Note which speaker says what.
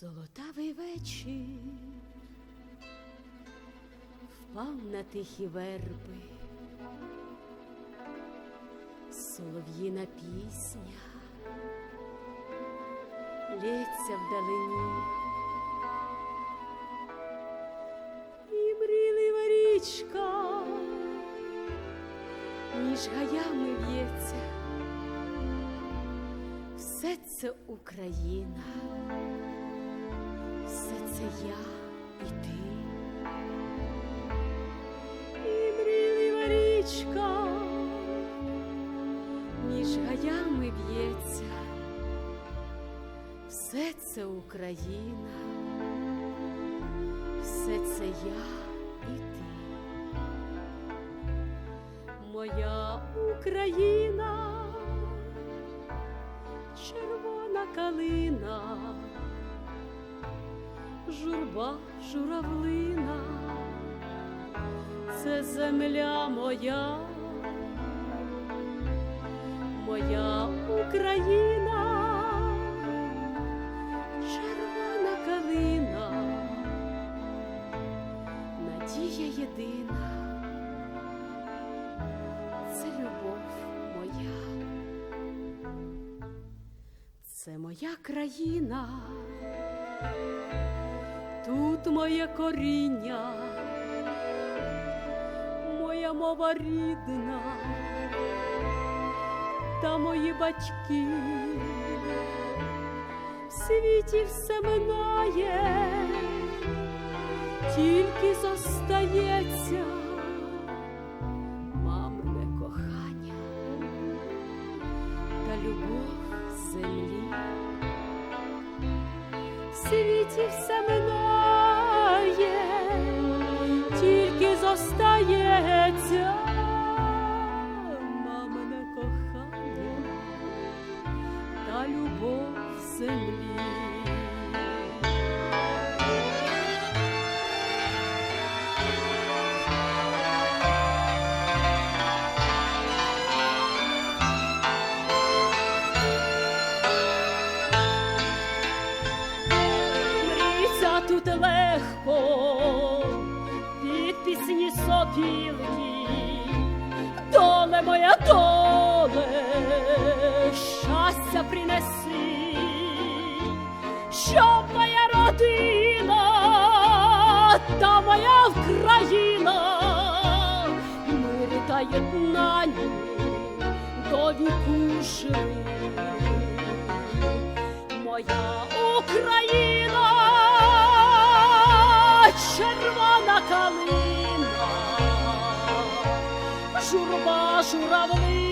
Speaker 1: Золотавий вечір впав на тихі верби, солов'їна пісня лється вдалині, і мрілива річка між гаями в'ється, все це Україна це я і ти. І мрійлива річка між гаями б'ється. Все це Україна, все це я і ти. Моя Україна, червона калина журба журавлина, це земля моя, моя Україна, червона калина, надія єдина, це любов моя, це моя країна тут моє коріння, моя мова рідна та мої батьки. В світі все минає, тільки зостається мамине кохання та любов землі в світі все минає, любов землі. Мріться тут легко під пісні сопілки, доле моя доле, та моя Україна мир та єднання до віку жили моя Україна, червона калина, журба журавлина,